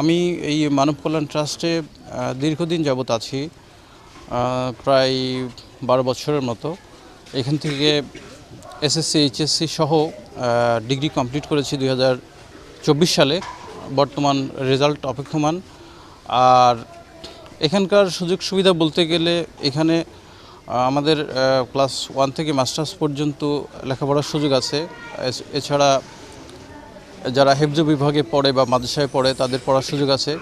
আমি এই মানব কল্যাণ ট্রাস্টে দীর্ঘদিন যাবৎ আছি প্রায় বারো বছরের মতো। এখান থেকে এসএসসি এইচএসসি সহ ডিগ্রি কমপ্লিট করেছি দুই সালে, বর্তমান রেজাল্ট অপেক্ষমান। আর এখানকার সুযোগ সুবিধা বলতে গেলে এখানে আমাদের ক্লাস ওয়ান থেকে মাস্টার্স পর্যন্ত লেখাপড়ার সুযোগ আছে। এছাড়া যারা হেফজ বিভাগে পড়ে বা মাদ্রাসায় পড়ে তাদের পড়ার সুযোগ আছে।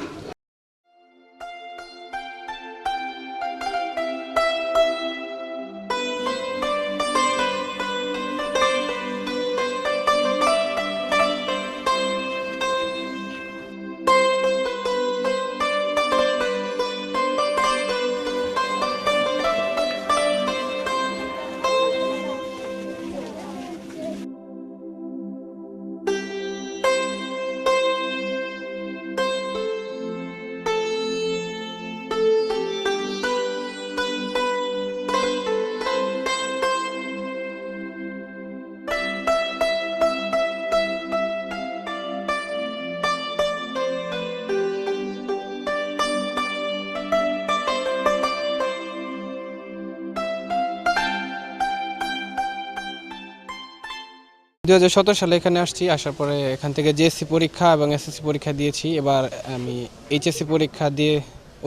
দু হাজার সতেরো সালে এখানে আসছি, আসার পরে এখান থেকে জিএসসি পরীক্ষা এবং এসএসসি পরীক্ষা দিয়েছি। এবার আমি এইচএসসি পরীক্ষা দিয়ে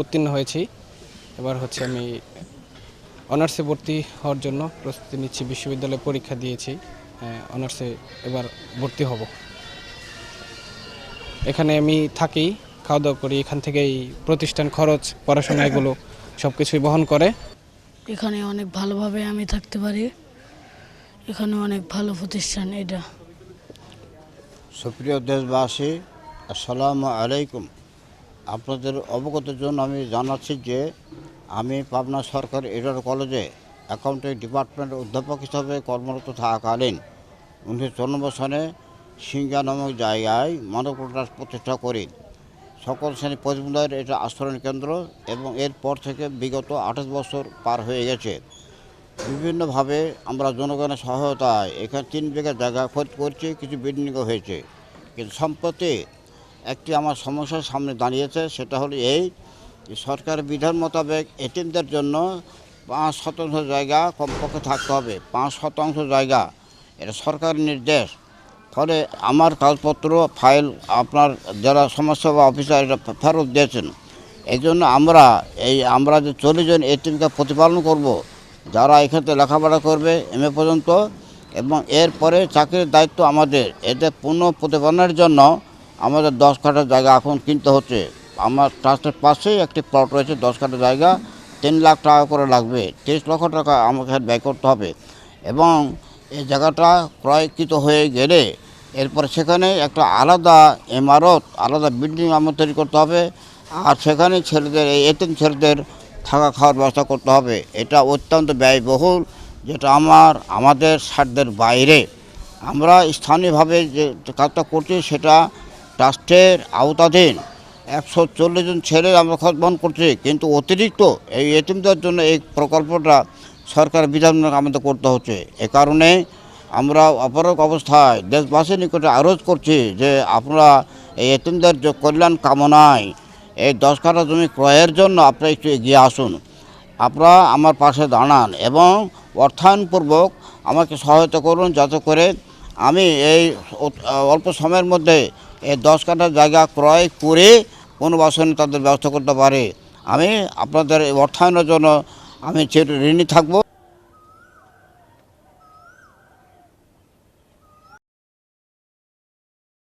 উত্তীর্ণ হয়েছি। এবার হচ্ছে আমি অনার্সে ভর্তি হওয়ার জন্য প্রস্তুতি নিচ্ছি, বিশ্ববিদ্যালয়ে পরীক্ষা দিয়েছি। অনার্সে এবার ভর্তি হব। এখানে আমি থাকি খাওয়া দাওয়া করি, এখান থেকেই প্রতিষ্ঠান খরচ, পড়াশোনা এগুলো সব কিছুই বহন করে। এখানে অনেক ভালোভাবে আমি থাকতে পারি। এখানে অনেক ভালো প্রতিষ্ঠান এটা। সুপ্রিয় দেশবাসী, আসসালামু আলাইকুম। আপনাদের অবগতের জন্য আমি জানাচ্ছি যে, আমি পাবনা সরকার এডার কলেজে অ্যাকাউন্টিং ডিপার্টমেন্ট অধ্যাপক হিসাবে কর্মরত থাকাকালীন উনিশশো চুরানব্বই সনে সিঙ্গা নামক জায়গায় মানব ট্রাস্ট প্রতিষ্ঠা করি। সকল শ্রেণি প্রতিবন্ধীদের এটা আশ্রয়ণ কেন্দ্র এবং এরপর থেকে বিগত আঠাশ বছর পার হয়ে গেছে। বিভিন্নভাবে আমরা জনগণের সহায়তায় এখানে তিন বিঘা জায়গা খোঁজ করছি, কিছু বিল্ডিংও হয়েছে। কিন্তু সম্প্রতি একটি আমার সমস্যার সামনে দাঁড়িয়েছে, সেটা হলো এই যে সরকারের বিধান মোতাবেক এটিএমদের জন্য পাঁচ শতাংশ জায়গা কমপক্ষে থাকতে হবে। পাঁচ শতাংশ জায়গা, এটা সরকারের নির্দেশ। ফলে আমার কাগজপত্র, ফাইল আপনার যারা সমস্যা বা অফিসার, এটা ফেরত দিয়েছেন। এই জন্য আমরা, এই আমরা যে চল্লিশ জন এটিএমকে প্রতিপালন করব যারা এখানে লেখাপড়া করবে এম এ পর্যন্ত, এবং এরপরে চাকরির দায়িত্ব আমাদের। এতে পূর্ণ প্রতিপালনের জন্য আমাদের দশ কাঠা জায়গা এখন কিনতে হচ্ছে। আমার ট্রাস্টের পাশেই একটি প্লট রয়েছে, দশ কাঠা জায়গা। তিন লাখ টাকা করে লাগবে। তেইশ লক্ষ টাকা আমাকে ব্যয় করতে হবে। এবং এই জায়গাটা ক্রয়কৃত হয়ে গেলে এরপরে সেখানে একটা আলাদা ইমারত আলাদা বিল্ডিং আমার তৈরি করতে হবে। আর সেখানে ছেলেদের, এই এতিম ছেলেদের থাকা খাওয়ার ব্যবস্থা করতে হবে। এটা অত্যন্ত ব্যয়বহুল, যেটা আমার, আমাদের সাধ্যের বাইরে। আমরা স্থানীয়ভাবে যে কাজটা করছি, সেটা ট্রাস্টের আওতাধীন। একশো চল্লিশ জন ছেলে আমরা খরচ বহন করছি, কিন্তু অতিরিক্ত এই এতিমদের জন্য এই প্রকল্পটা সরকার বিধান আমাদের করতে হচ্ছে। এ কারণে আমরা অপরক অবস্থায় দেশবাসীর নিকটে আরোজ করছি যে আপনারা এই এতিমদের যে কল্যাণ কামনায় এই দশ কাঠা জমি ক্রয়ের জন্য আপনারা একটু এগিয়ে আসুন। আপনারা আমার পাশে দাঁড়ান এবং অর্থায়নপূর্বক আমাকে সহায়তা করুন যাতে করে আমি এই অল্প সময়ের মধ্যে এই দশ কাঠা জায়গা ক্রয় করে পুনর্বাসনে তাদের ব্যবস্থা করতে পারে। আমি আপনাদের অর্থায়নের জন্য আমি ঋণী থাকব।